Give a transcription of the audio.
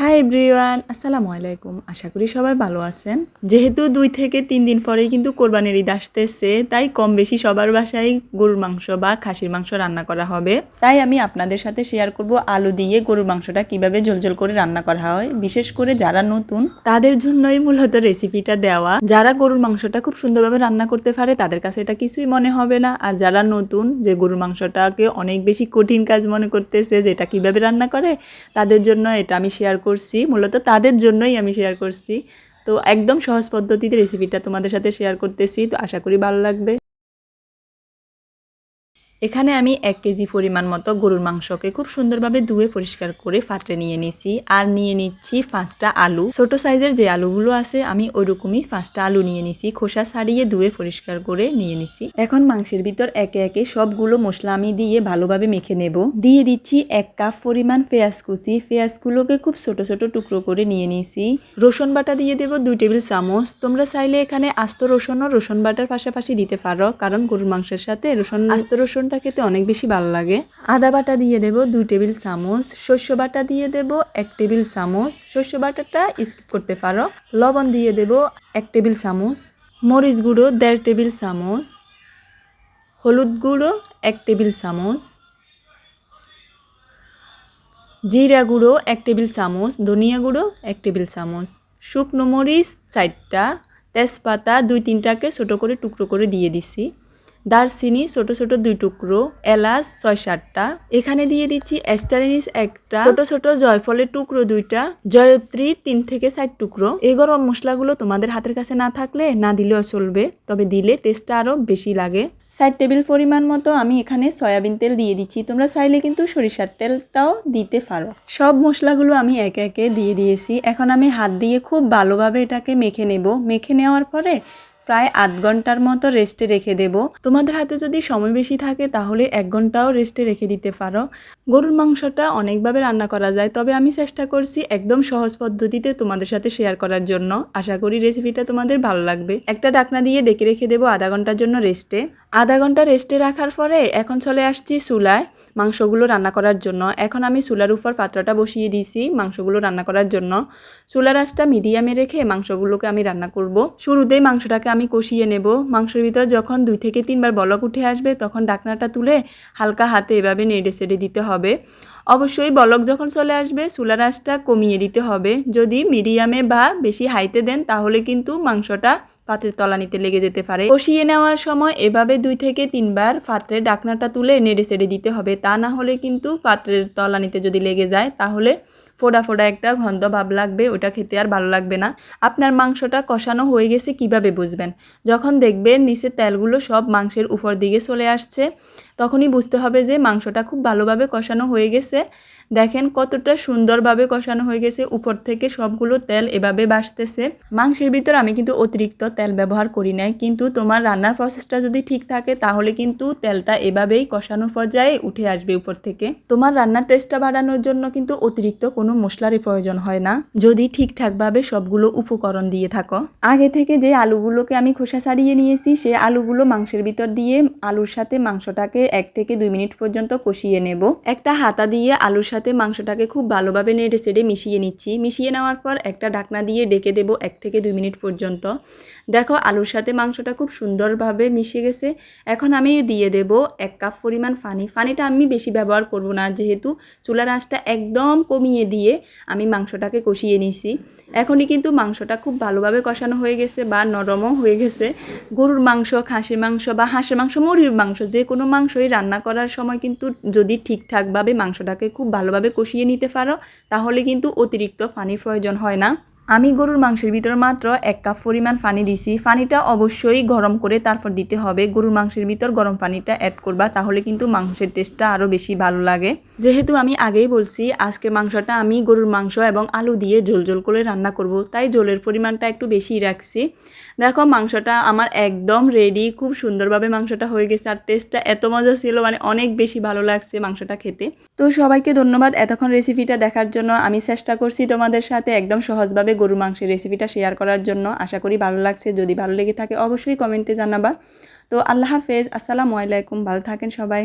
Hi everyone আসসালামু আলাইকুম। আশা করি সবাই ভালো আছেন। যেহেতু দুই থেকে তিন দিন পরেই কিন্তু কোরবানির ঈদ আসতেছে, তাই কম বেশি সবার বাসায় গরুর মাংস বা খাসির মাংস রান্না করা হবে। তাই আমি আপনাদের সাথে শেয়ার করব আলু দিয়ে গরুর মাংসটা কীভাবে ঝোলঝোল করে রান্না করা হয়। বিশেষ করে যারা নতুন, তাদের জন্যই মূলত রেসিপিটা দেওয়া। যারা গরুর মাংসটা খুব সুন্দরভাবে রান্না করতে পারে, তাদের কাছে এটা কিছুই মনে হবে না। আর যারা নতুন, যে গরুর মাংসটাকে অনেক বেশি কঠিন কাজ মনে করতেছে, যে এটা কীভাবে রান্না করে, তাদের জন্য এটা আমি শেয়ার করছি, মূলত তাদের জন্যই আমি শেয়ার করছি। তো একদম সহজ পদ্ধতিতে রেসিপিটা তোমাদের সাথে শেয়ার করতেছি, তো আশা করি ভালো লাগবে। এখানে আমি এক কেজি পরিমাণ মতো গরুর মাংসকে খুব সুন্দরভাবে ধুয়ে পরিষ্কার করে পাত্রে নিয়ে নিছি। আর নিয়ে নিচ্ছি পাঁচটা আলু। ছোট সাইজের যে আলুগুলো আছে, আমি ওইরকমই পাঁচটা আলু নিয়ে নিছি। খোসা ছাড়িয়ে ধুয়ে পরিষ্কার করে নিয়ে নিছি। এখন মাংসের ভিতর একে একে সবগুলো মশলা আমি দিয়ে ভালোভাবে মেখে নেব। দিয়ে দিচ্ছি এক কাপ পরিমাণ পেঁয়াজ কুচি। পেঁয়াজগুলোকে খুব ছোট ছোট টুকরো করে নিয়ে নিছি। রসুন বাটা দিয়ে দেব দুই টেবিল চামচ। তোমরা চাইলে এখানে আস্ত রসুন ও রসুন বাটার পাশাপাশি দিতে পারো, কারণ গরুর মাংসের সাথে রসুন আস্ত রসুনটা খেতে অনেক বেশি ভালো লাগে। আদা বাটা দিয়ে দেব দুই টেবিল চামচ শস্য বাটা দিয়ে দেব এক টেবিল চামচ শস্য বাটাটা স্কিপ করতে পারো। লবণ দিয়ে দেব এক টেবিল চামচ, মরিচ গুঁড়ো দেড় টেবিল চামচ, হলুদ গুঁড়ো এক টেবিল চামচ, জিরা গুঁড়ো এক টেবিল চামচ, ধনিয়া গুঁড়ো এক টেবিল চামচ, শুকনো মরিচ চারটা, তেজপাতা দুই তিনটাকে ছোটো করে টুকরো করে দিয়ে দিছি। দারচিনি, ছোট ছোট দুই টুকরো, এলাচ ছয় সাতটা। এখানে দিয়ে দিচ্ছি অ্যাস্টারিনিস একটা, ছোট ছোট জয়ফলের টুকরো দুইটা জয়ত্রী তিন থেকে চার টুকরো। এই গরম মশলাগুলো তোমাদের হাতের কাছে না থাকলে না দিলেও চলবে, তবে দিলে টেস্টটা আরও বেশি লাগে। সাইড টেবিল পরিমাণ মতো আমি এখানে সয়াবিন তেল দিয়ে দিচ্ছি, তোমরা চাইলে কিন্তু সরিষার তেলটাও দিতে পারো। সব মশলাগুলো আমি একে একে দিয়ে দিয়েছি, এখন আমি হাত দিয়ে খুব ভালোভাবে এটাকে মেখে নেব। মেখে নেওয়ার পরে প্রায় আধ ঘণ্টার মতো রেস্টে রেখে দেব। তোমাদের হাতে যদি সময় বেশি থাকে, তাহলে এক ঘন্টাও রেস্টে রেখে দিতে পারো। গরুর মাংসটা অনেকভাবে রান্না করা যায়, তবে আমি চেষ্টা করছি একদম সহজ পদ্ধতিতে তোমাদের সাথে শেয়ার করার জন্য। আশা করি রেসিপিটা তোমাদের ভালো লাগবে। একটা ডাকনা দিয়ে ডেকে রেখে দেবো আধা ঘণ্টার জন্য রেস্টে আধা ঘণ্টা রেস্টে রাখার পরে এখন চলে আসছি চুলায় মাংসগুলো রান্না করার জন্য। এখন আমি চুলার উপর পাত্রটা বসিয়ে দিয়েছি মাংসগুলো রান্না করার জন্য। চুলার আঁচটা মিডিয়ামে রেখে মাংসগুলোকে আমি রান্না করব। শুরুতেই মাংসটাকে আমি কষিয়ে নেব। মাংসের ভিতর যখন দুই থেকে তিনবার বলক উঠে আসবে তখন ডাকনাটা তুলে হালকা হাতে এভাবে নেড়ে সেড়ে দিতে হবে। অবশ্যই বলক যখন চলে আসবে চুলার কমিয়ে দিতে হবে। যদি মিডিয়ামে বা বেশি হাইতে দেন, তাহলে কিন্তু মাংসটা পাত্রের তলানিতে লেগে যেতে পারে। কষিয়ে নেওয়ার সময় এভাবে দুই থেকে তিনবার পাত্রের ডাকনাটা তুলে নেড়ে সেড়ে দিতে হবে। তা না হলে কিন্তু পাত্রের তলানিতে যদি লেগে যায়, তাহলে ফোড়া ফোড়া একটা গন্ধ ভাব লাগবে, ওটা খেতে আর ভালো লাগবে না। আপনার মাংসটা কষানো হয়ে গেছে কীভাবে বুঝবেন? যখন দেখবেন নিচের তেলগুলো সব মাংসের উপর দিকে চলে আসছে তখনই বুঝতে হবে যে মাংসটা খুব ভালোভাবে কষানো হয়ে গেছে। দেখেন কতটা সুন্দরভাবে কষানো হয়ে গেছে। উপর থেকে সবগুলো তেল এভাবে বাসতেছে মাংসের ভিতর আমি কিন্তু অতিরিক্ত তেল ব্যবহার করি নাই। কিন্তু তোমার রান্নার প্রসেসটা যদি ঠিক থাকে, তাহলে কিন্তু তেলটা এভাবেই কষানোর পর্যায়ে উঠে আসবে উপর থেকে। তোমার রান্নার টেস্টটা বাড়ানোর জন্য কিন্তু অতিরিক্ত কোনো মশলারই প্রয়োজন হয় না। যদি ঠিকঠাকভাবে সবগুলো উপকরণ দিয়ে থাকো। আগে থেকে যে আলুগুলোকে আমি খোসা ছাড়িয়ে নিয়েছি, সে আলুগুলো মাংসের ভিতর দিয়ে আলুর সাথে মাংসটাকে এক থেকে দুই মিনিট পর্যন্ত কষিয়ে নেব। একটা হাতা দিয়ে আলুর সাথে মাংসটাকে খুব ভালোভাবে নেড়ে সেড়ে মিশিয়ে নিচ্ছি। মিশিয়ে নেওয়ার পর একটা ঢাকনা দিয়ে ডেকে দেবো এক থেকে দুই মিনিট পর্যন্ত। দেখো, আলুর সাথে মাংসটা খুব সুন্দরভাবে মিশে গেছে। এখন আমি দিয়ে দেব এক কাপ পরিমাণ ফানি। ফানিটা আমি বেশি ব্যবহার করব না, যেহেতু চুলার আঁচটা একদম কমিয়ে দিয়ে আমি মাংসটাকে কষিয়ে নিছি। এখনই কিন্তু মাংসটা খুব ভালোভাবে কষানো হয়ে গেছে বা নরমও হয়ে গেছে। গরুর মাংস, খাসির মাংস বা হাঁসের মাংস, মুরগির মাংস, যে কোনো মাংসই রান্না করার সময় কিন্তু যদি ঠিকঠাকভাবে মাংসটাকে খুব ভালোভাবে কষিয়ে নিতে পারো, তাহলে কিন্তু অতিরিক্ত পানির প্রয়োজন হয় না। আমি গরুর মাংসের ভিতরে মাত্র এক কাপ পরিমাণ পানি দিছি। পানিটা অবশ্যই গরম করে তারপর দিতে হবে। গরুর মাংসের ভিতর গরম পানিটা অ্যাড করবা, তাহলে কিন্তু মাংসের টেস্টটা আরও বেশি ভালো লাগে। যেহেতু আমি আগেই বলছি আজকে মাংসটা আমি গরুর মাংস এবং আলু দিয়ে ঝোল ঝোল করে রান্না করব, তাই ঝোলের পরিমাণটা একটু বেশি রাখছি। দেখো, মাংসটা আমার একদম রেডি খুব সুন্দরভাবে মাংসটা হয়ে গেছে আর টেস্টটা এত মজা ছিল মানে অনেক বেশি ভালো লাগছে মাংসটা খেতে। তো সবাইকে ধন্যবাদ এতক্ষণ রেসিপিটা দেখার জন্য। আমি চেষ্টা করছি তোমাদের সাথে একদম সহজভাবে গরু মাংসের রেসিপিটা শেয়ার করার জন্য আশা করি ভালো লাগছে। যদি ভালো লেগে থাকে, অবশ্যই কমেন্টে জানাবা। তো আল্লাহ হাফেজ, আসসালামু আলাইকুম, ভালো থাকেন সবাই।